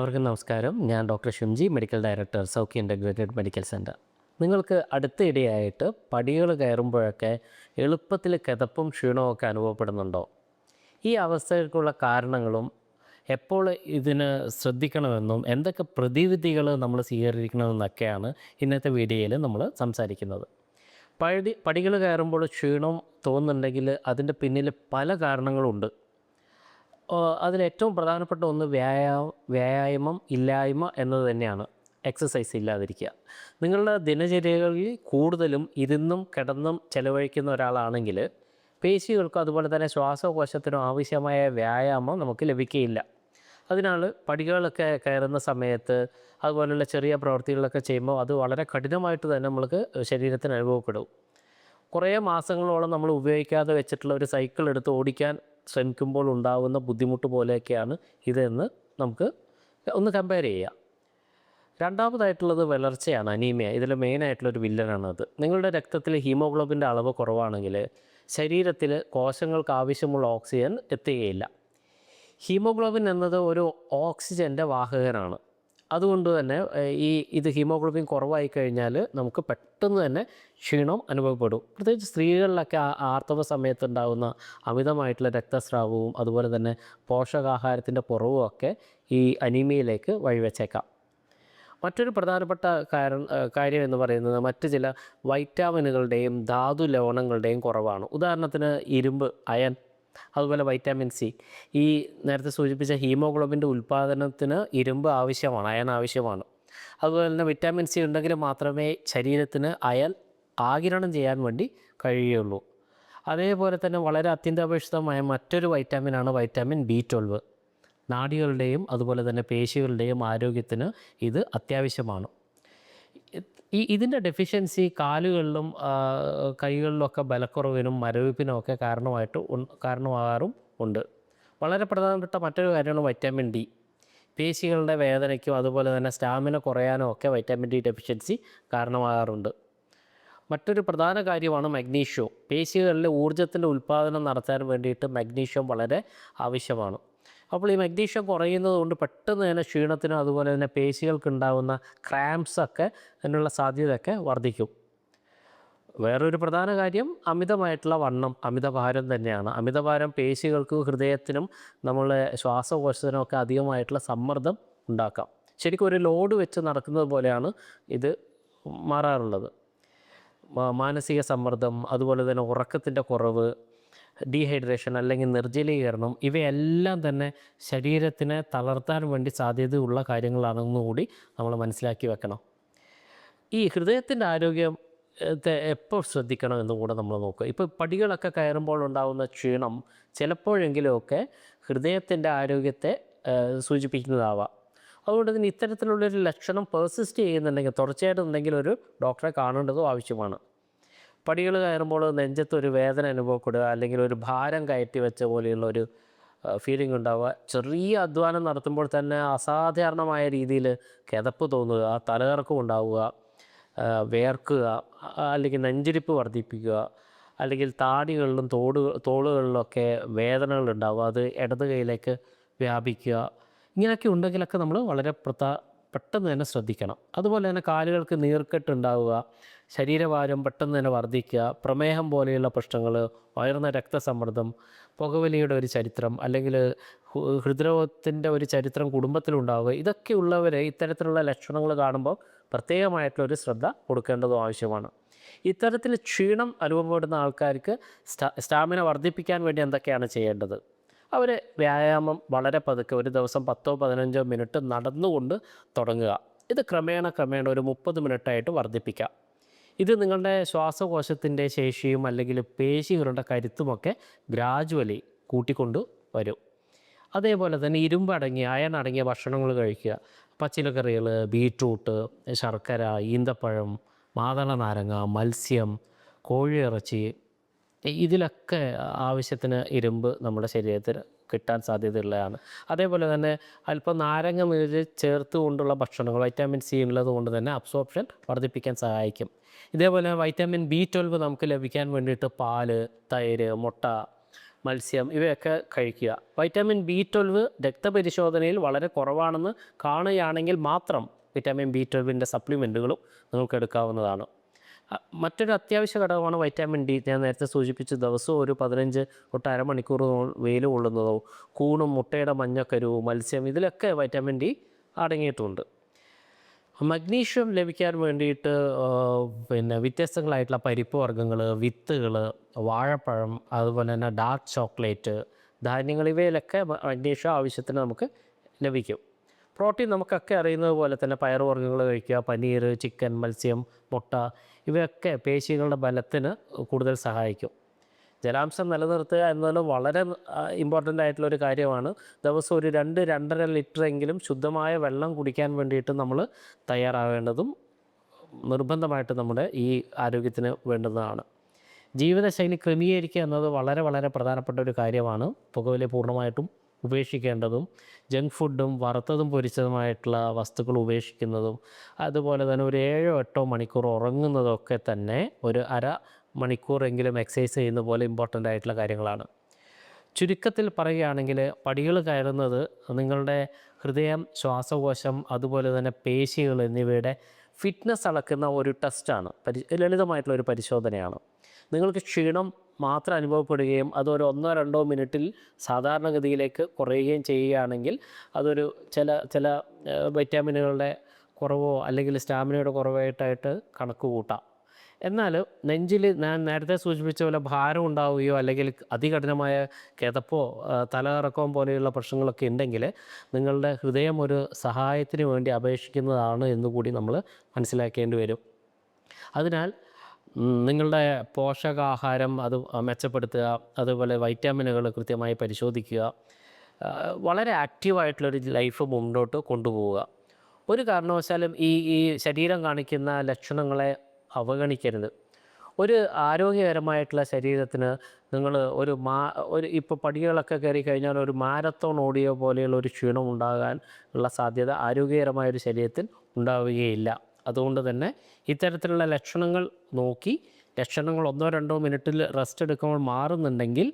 എല്ലാവർക്കും നമസ്കാരം. ഞാൻ doctor Shimji medical director Saukhya integrated medical centre നിങ്ങൾക്ക് അടുത്തിടെയായിട്ട് പടികൾ കയറുമ്പോഴൊക്കെ എളുപ്പത്തിൽ കിതപ്പും ക്ഷീണവും അനുഭവപ്പെടുന്നുണ്ടോ? ഈ അവസ്ഥകൾക്കുള്ള കാരണങ്ങളും എപ്പോൾ ഇതിന് ശ്രദ്ധിക്കണമെന്നും എന്തൊക്കെ പ്രതിവിധികൾ നമ്മൾ സ്വീകരിക്കണമെന്നൊക്കെയാണ് ഇന്നത്തെ വീഡിയോയിൽ നമ്മൾ സംസാരിക്കുന്നത്. പടി പടികൾ കയറുമ്പോൾ ക്ഷീണം തോന്നുന്നുണ്ടെങ്കിൽ അതിന്റെ പിന്നിൽ പല കാരണങ്ങളുണ്ട്. അതിലേറ്റവും പ്രധാനപ്പെട്ട ഒന്ന് വ്യായാമം വ്യായാമം ഇല്ലായ്മ എന്നത് തന്നെയാണ്. എക്സസൈസ് ഇല്ലാതിരിക്കുക. നിങ്ങളുടെ ദിനചര്യകളിൽ കൂടുതലും ഇരുന്നും കിടന്നും ചെലവഴിക്കുന്ന ഒരാളാണെങ്കിൽ പേശികൾക്കും അതുപോലെ തന്നെ ശ്വാസകോശത്തിനും ആവശ്യമായ വ്യായാമം നമുക്ക് ലഭിക്കുകയില്ല. അതിനാൽ പടികളൊക്കെ കയറുന്ന സമയത്ത് അതുപോലെയുള്ള ചെറിയ പ്രവൃത്തികളൊക്കെ ചെയ്യുമ്പോൾ അത് വളരെ കഠിനമായിട്ട് തന്നെ നമ്മൾക്ക് ശരീരത്തിന് അനുഭവപ്പെടും. കുറേ മാസങ്ങളോളം നമ്മൾ ഉപയോഗിക്കാതെ വെച്ചിട്ടുള്ള ഒരു സൈക്കിൾ എടുത്ത് ഓടിക്കാൻ ശ്രമിക്കുമ്പോൾ ഉണ്ടാകുന്ന ബുദ്ധിമുട്ട് പോലെയൊക്കെയാണ് ഇതെന്ന് നമുക്ക് ഒന്ന് കമ്പയർ ചെയ്യാം. രണ്ടാമതായിട്ടുള്ളത് വളർച്ചയാണ് അനീമിയ ഇതിൽ മെയിനായിട്ടുള്ളൊരു വില്ലനാണത് നിങ്ങളുടെ രക്തത്തിൽ ഹീമോഗ്ലോബിന്റെ അളവ് കുറവാണെങ്കിൽ ശരീരത്തിൽ കോശങ്ങൾക്ക് ആവശ്യമുള്ള ഓക്സിജൻ എത്തുകയില്ല. ഹീമോഗ്ലോബിൻ എന്നത് ഒരു ഓക്സിജന്റെ വാഹകനാണ്. അതുകൊണ്ട് തന്നെ ഈ ഇത് ഹീമോഗ്ലോബിൻ കുറവായി കഴിഞ്ഞാൽ നമുക്ക് പെട്ടെന്ന് തന്നെ ക്ഷീണം അനുഭവപ്പെടും. പ്രത്യേകിച്ച് സ്ത്രീകളിലൊക്കെ ആർത്തവ സമയത്തുണ്ടാകുന്ന അമിതമായിട്ടുള്ള രക്തസ്രാവവും അതുപോലെ തന്നെ പോഷകാഹാരത്തിന്റെ കുറവും ഒക്കെ ഈ അനീമിയയിലേക്ക് വഴിവെച്ചേക്കാം. മറ്റൊരു പ്രധാനപ്പെട്ട കാരണം കാര്യം എന്ന് പറയുന്നത് മറ്റ് ചില വൈറ്റാമിനുകളുടെയും ധാതു ലവണങ്ങളുടെയും കുറവാണ്. ഉദാഹരണത്തിന് ഇരുമ്പ് അയൺ അതുപോലെ വൈറ്റാമിൻ സി ഈ നേരത്തെ സൂചിപ്പിച്ച ഹീമോഗ്ലോബിന്റെ ഉൽപ്പാദനത്തിന് ഇരുമ്പ് ആവശ്യമാണ് അയൺ ആവശ്യമാണ്. അതുപോലെ തന്നെ വിറ്റാമിൻ സി ഉണ്ടെങ്കിൽ മാത്രമേ ശരീരത്തിന് അയൽ ആകിരണം ചെയ്യാൻ വേണ്ടി കഴിയുള്ളൂ അതേപോലെ തന്നെ വളരെ അത്യന്താപേക്ഷിതമായ മറ്റൊരു വൈറ്റാമിനാണ് വൈറ്റാമിൻ ബി ട്വൽവ് നാടികളുടെയും അതുപോലെ തന്നെ പേശികളുടെയും ആരോഗ്യത്തിന് ഇത് അത്യാവശ്യമാണ്. ഈ ഇതിന്റെ ഡെഫിഷ്യൻസി കാലുകളിലും കൈകളിലും കൈകളിലൊക്കെ ബലക്കുറവിനും മരവിപ്പിനും ഒക്കെ കാരണമായിട്ട് കാരണമാകാറും ഉണ്ട്. വളരെ പ്രധാനപ്പെട്ട മറ്റൊരു കാര്യമാണ് വൈറ്റാമിൻ ഡി പേശികളുടെ വേദനയ്ക്കും അതുപോലെ തന്നെ സ്റ്റാമിന കുറയാനും ഒക്കെ വൈറ്റാമിൻ ഡി ഡെഫിഷ്യൻസി കാരണമാകാറുണ്ട്. മറ്റൊരു പ്രധാന കാര്യമാണ് മഗ്നീഷ്യം പേശികളിലെ ഊർജത്തിന്റെ ഉൽപ്പാദനം നടത്താൻ വേണ്ടിയിട്ട് മഗ്നീഷ്യം വളരെ ആവശ്യമാണ്. അപ്പോൾ ഈ മഗ്നീഷ്യം കുറയുന്നത് കൊണ്ട് പെട്ടെന്ന് തന്നെ ക്ഷീണത്തിനും അതുപോലെ തന്നെ പേശികൾക്ക് ഉണ്ടാകുന്ന ക്രാംസ് ഒക്കെ അതിനുള്ള സാധ്യതയൊക്കെ വർദ്ധിക്കും. വേറൊരു പ്രധാന കാര്യം അമിതമായിട്ടുള്ള വണ്ണം അമിതഭാരം തന്നെയാണ്. അമിതഭാരം പേശികൾക്കും ഹൃദയത്തിനും നമ്മളെ ശ്വാസകോശത്തിനും ഒക്കെ അധികമായിട്ടുള്ള സമ്മർദ്ദം ഉണ്ടാക്കാം. ശരിക്കും ഒരു ലോഡ് വെച്ച് നടക്കുന്നത് പോലെയാണ് ഇത് മാറാറുള്ളത്. മാനസിക സമ്മർദ്ദം അതുപോലെ തന്നെ ഉറക്കത്തിന്റെ കുറവ് ഡീഹൈഡ്രേഷൻ അല്ലെങ്കിൽ നിർജലീകരണം ഇവയെല്ലാം തന്നെ ശരീരത്തിനെ തളർത്താൻ വേണ്ടി സാധ്യതയുള്ള കാര്യങ്ങളാണെന്നുകൂടി നമ്മൾ മനസ്സിലാക്കി വെക്കണം. ഈ ഹൃദയത്തിന്റെ ആരോഗ്യം എപ്പോൾ ശ്രദ്ധിക്കണം എന്ന് കൂടെ നമ്മൾ നോക്കുക. ഇപ്പോൾ പടികളൊക്കെ കയറുമ്പോൾ ഉണ്ടാകുന്ന ക്ഷീണം ചിലപ്പോഴെങ്കിലുമൊക്കെ ഹൃദയത്തിന്റെ ആരോഗ്യത്തെ സൂചിപ്പിക്കുന്നതാവാം. അതുകൊണ്ട് തന്നെ ഇത്തരത്തിലുള്ളൊരു ലക്ഷണം പെർസിസ്റ്റ് ചെയ്യുന്നുണ്ടെങ്കിൽ തുടർച്ചയായിട്ടുണ്ടെങ്കിൽ ഒരു ഡോക്ടറെ കാണേണ്ടതും ആവശ്യമാണ്. പടികൾ കയറുമ്പോൾ നെഞ്ചത്തൊരു വേദന അനുഭവപ്പെടുക അല്ലെങ്കിൽ ഒരു ഭാരം കയറ്റി വെച്ച പോലെയുള്ള ഒരു ഫീലിംഗ് ഉണ്ടാവുക. ചെറിയ അധ്വാനം നടത്തുമ്പോൾ തന്നെ അസാധാരണമായ രീതിയിൽ കിതപ്പ് തോന്നുക തലകറക്കം ഉണ്ടാവുക വേർക്കുക അല്ലെങ്കിൽ നെഞ്ചിരിപ്പ് വർദ്ധിപ്പിക്കുക അല്ലെങ്കിൽ താടികളിലും തോട് തോളുകളിലൊക്കെ വേദനകൾ ഉണ്ടാവുക അത് ഇടത് കൈയിലേക്ക് വ്യാപിക്കുക. ഇങ്ങനെയൊക്കെ ഉണ്ടെങ്കിലൊക്കെ നമ്മൾ വളരെ പ്രധാ പെട്ടെന്ന് തന്നെ ശ്രദ്ധിക്കണം. അതുപോലെ തന്നെ കാലുകൾക്ക് നീർക്കെട്ടുണ്ടാവുക ശരീരഭാരം പെട്ടെന്ന് തന്നെ വർദ്ധിക്കുക പ്രമേഹം പോലെയുള്ള പ്രശ്നങ്ങൾ ഉയർന്ന രക്തസമ്മർദ്ദം പുകവലിയുടെ ഒരു ചരിത്രം അല്ലെങ്കിൽ ഹൃദ്രോഗത്തിന്റെ ഒരു ചരിത്രം കുടുംബത്തിലുണ്ടാവുക ഇതൊക്കെ ഉള്ളവരെ ഇത്തരത്തിലുള്ള ലക്ഷണങ്ങൾ കാണുമ്പോൾ പ്രത്യേകമായിട്ടുള്ള ഒരു ശ്രദ്ധ കൊടുക്കേണ്ടതും ആവശ്യമാണ്. ഇത്തരത്തിൽ ക്ഷീണം അനുഭവപ്പെടുന്ന ആൾക്കാർക്ക് സ്റ്റാ സ്റ്റാമിന വർദ്ധിപ്പിക്കാൻ വേണ്ടി എന്തൊക്കെയാണ് ചെയ്യേണ്ടത്? അവർ വ്യായാമം വളരെ പതുക്കെ ഒരു ദിവസം പത്തോ പതിനഞ്ചോ മിനിറ്റ് നടന്നുകൊണ്ട് തുടങ്ങുക. ഇത് ക്രമേണ ക്രമേണ ഒരു മുപ്പത് മിനിറ്റായിട്ട് വർദ്ധിപ്പിക്കാം ഇത് നിങ്ങളുടെ ശ്വാസകോശത്തിന്റെ ശേഷിയും അല്ലെങ്കിൽ പേശികളുടെ കരുത്തുമൊക്കെ ഗ്രാജുവലി കൂട്ടിക്കൊണ്ട് വരും. അതേപോലെ തന്നെ ഇരുമ്പടങ്ങിയ അയൺ അടങ്ങിയ ഭക്ഷണങ്ങൾ കഴിക്കുക. പച്ചിലക്കറികൾ ബീട്രൂട്ട് ശർക്കര ഈന്തപ്പഴം മാതള നാരങ്ങ മത്സ്യം കോഴിയിറച്ചി ഇതിലൊക്കെ ആവശ്യത്തിന് ഇരുമ്പ് നമ്മുടെ ശരീരത്തിൽ കിട്ടാൻ സാധ്യതയുള്ളതാണ്. അതേപോലെ തന്നെ അല്പം നാരങ്ങ നീര് ചേർത്ത് കൊണ്ടുള്ള ഭക്ഷണങ്ങൾ വൈറ്റാമിൻ സി ഉള്ളത് കൊണ്ട് തന്നെ അബ്സോർപ്ഷൻ വർദ്ധിപ്പിക്കാൻ സഹായിക്കും. ഇതേപോലെ വൈറ്റാമിൻ ബി ട്വൽവ് നമുക്ക് ലഭിക്കാൻ വേണ്ടിയിട്ട് പാൽ തൈര് മുട്ട മത്സ്യം ഇവയൊക്കെ കഴിക്കുക. വൈറ്റാമിൻ ബി ട്വൽവ് രക്തപരിശോധനയിൽ വളരെ കുറവാണെന്ന് കാണുകയാണെങ്കിൽ മാത്രം വിറ്റാമിൻ ബി ട്വൽവിന്റെ സപ്ലിമെന്റുകളും നിങ്ങൾക്ക് എടുക്കാവുന്നതാണ്. മറ്റൊരു അത്യാവശ്യ ഘടകമാണ് വൈറ്റാമിൻ ഡി ഞാൻ നേരത്തെ സൂചിപ്പിച്ച ദിവസവും ഒരു പതിനഞ്ച് തൊട്ട് അരമണിക്കൂർ വെയിൽ കൊള്ളുന്നതോ കൂണും മുട്ടയുടെ മഞ്ഞക്കരു മത്സ്യം ഇതിലൊക്കെ വൈറ്റാമിൻ ഡി അടങ്ങിയിട്ടുണ്ട്. മഗ്നീഷ്യം ലഭിക്കാൻ വേണ്ടിയിട്ട് പിന്നെ വ്യത്യസ്തങ്ങളായിട്ടുള്ള പരിപ്പ് വർഗങ്ങൾ വിത്തുകൾ വാഴപ്പഴം അതുപോലെ തന്നെ ഡാർക്ക് ചോക്ലേറ്റ് ധാന്യങ്ങൾ ഇവയിലൊക്കെ മഗ്നീഷ്യം ആവശ്യത്തിന് നമുക്ക് ലഭിക്കും. പ്രോട്ടീൻ നമുക്കൊക്കെ അറിയുന്നത് പോലെ തന്നെ പയറുവർഗങ്ങൾ കഴിക്കുക പനീർ ചിക്കൻ മത്സ്യം മുട്ട ഇവയൊക്കെ പേശികളുടെ ബലത്തിന് കൂടുതൽ സഹായിക്കും. ജലാംശം നിലനിർത്തുക എന്നത് വളരെ ഇമ്പോർട്ടന്റ് ആയിട്ടുള്ള ഒരു കാര്യമാണ്. ദിവസം ഒരു രണ്ട് രണ്ടര ലിറ്റർ എങ്കിലും ശുദ്ധമായ വെള്ളം കുടിക്കാൻ വേണ്ടിയിട്ട് നമ്മൾ തയ്യാറാവേണ്ടതും നിർബന്ധമായിട്ട് നമ്മുടെ ഈ ആരോഗ്യത്തിന് വേണ്ടുന്നതാണ്. ജീവിതശൈലി ക്രമീകരിക്കുക എന്നത് വളരെ വളരെ പ്രധാനപ്പെട്ട ഒരു കാര്യമാണ്. പുകവലി പൂർണമായിട്ടും ഉപേക്ഷിക്കേണ്ടതും ജങ്ക് ഫുഡും വറുത്തതും പൊരിച്ചതുമായിട്ടുള്ള വസ്തുക്കൾ ഉപേക്ഷിക്കുന്നതും അതുപോലെ തന്നെ ഒരു ഏഴോ എട്ടോ മണിക്കൂർ ഉറങ്ങുന്നതൊക്കെ തന്നെ ഒരു അര മണിക്കൂറെങ്കിലും എക്സസൈസ് ചെയ്യുന്ന പോലെ ഇമ്പോർട്ടന്റ് ആയിട്ടുള്ള കാര്യങ്ങളാണ്. ചുരുക്കത്തിൽ പറയുകയാണെങ്കിൽ പടികൾ കയറുന്നത് നിങ്ങളുടെ ഹൃദയം ശ്വാസകോശം അതുപോലെ തന്നെ പേശികൾ എന്നിവയുടെ ഫിറ്റ്നസ് അളക്കുന്ന ഒരു ടെസ്റ്റാണ്. പരി ലളിതമായിട്ടുള്ള ഒരു പരിശോധനയാണ്. നിങ്ങൾക്ക് ക്ഷീണം മാത്രം അനുഭവപ്പെടുകയും അതൊരു ഒന്നോ രണ്ടോ മിനിറ്റിൽ സാധാരണഗതിയിലേക്ക് കുറയുകയും ചെയ്യുകയാണെങ്കിൽ അതൊരു ചില ചില വൈറ്റാമിനുകളുടെ കുറവോ അല്ലെങ്കിൽ സ്റ്റാമിനയുടെ കുറവായിട്ടായിട്ട് കണക്ക് കൂട്ടാം. എന്നാൽ നെഞ്ചിൽ ഞാൻ നേരത്തെ സൂചിപ്പിച്ച പോലെ ഭാരം ഉണ്ടാവുകയോ അല്ലെങ്കിൽ അതികഠിനമായ കിതപ്പോ തലകറക്കവും പോലെയുള്ള പ്രശ്നങ്ങളൊക്കെ ഉണ്ടെങ്കിൽ നിങ്ങളുടെ ഹൃദയം ഒരു സഹായത്തിന് വേണ്ടി അപേക്ഷിക്കുന്നതാണ് എന്നുകൂടി നമ്മൾ മനസ്സിലാക്കേണ്ടി വരും. അതിനാൽ നിങ്ങളുടെ പോഷകാഹാരം അത് മെച്ചപ്പെടുത്തുക അതുപോലെ വൈറ്റാമിനുകൾ കൃത്യമായി പരിശോധിക്കുക വളരെ ആക്റ്റീവായിട്ടുള്ളൊരു ലൈഫ് മുന്നോട്ട് കൊണ്ടുപോവുക. ഒരു കാരണവശാലും ഈ ഈ ശരീരം കാണിക്കുന്ന ലക്ഷണങ്ങളെ അവഗണിക്കരുത്. ഒരു ആരോഗ്യകരമായിട്ടുള്ള ശരീരത്തിന് നിങ്ങൾ ഒരു മാ ഒരു ഇപ്പോൾ പടികളൊക്കെ കയറി കഴിഞ്ഞാൽ ഒരു മാരത്തോൺ ഓടിയോ പോലെയുള്ള ഒരു ക്ഷീണം ഉണ്ടാകാൻ ഉള്ള സാധ്യത ആരോഗ്യകരമായ ഒരു ശരീരത്തിൽ ഉണ്ടാവുകയില്ല. അതുകൊണ്ട് തന്നെ ഇത്തരത്തിലുള്ള ലക്ഷണങ്ങൾ നോക്കി ലക്ഷണങ്ങൾ ഒന്നോ രണ്ടോ മിനിറ്റിൽ റെസ്റ്റ് എടുക്കുമ്പോൾ മാറുന്നുണ്ടെങ്കിൽ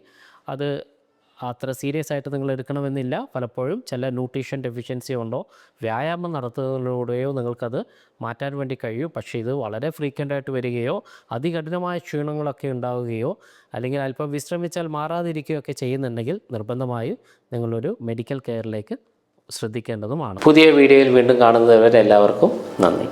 അത് അത്ര സീരിയസ് ആയിട്ട് നിങ്ങൾ എടുക്കണമെന്നില്ല. പലപ്പോഴും ചില ന്യൂട്രീഷൻ ഡെഫിഷ്യൻസി ഉണ്ടോ? വ്യായാമം നടത്തുന്നതിലൂടെയോ നിങ്ങൾക്കത് മാറ്റാൻ വേണ്ടി കഴിയും. പക്ഷേ ഇത് വളരെ ഫ്രീക്വന്റ് ആയിട്ട് വരികയോ അതികഠിനമായ ക്ഷീണങ്ങളൊക്കെ ഉണ്ടാവുകയോ അല്ലെങ്കിൽ അല്പം വിശ്രമിച്ചാൽ മാറാതിരിക്കുകയോ ഒക്കെ ചെയ്യുന്നുണ്ടെങ്കിൽ നിർബന്ധമായും നിങ്ങളൊരു മെഡിക്കൽ കെയറിലേക്ക് ശ്രദ്ധിക്കേണ്ടതുമാണ്. പുതിയ വീഡിയോയിൽ വീണ്ടും കാണുന്നവരെ എല്ലാവർക്കും നന്ദി.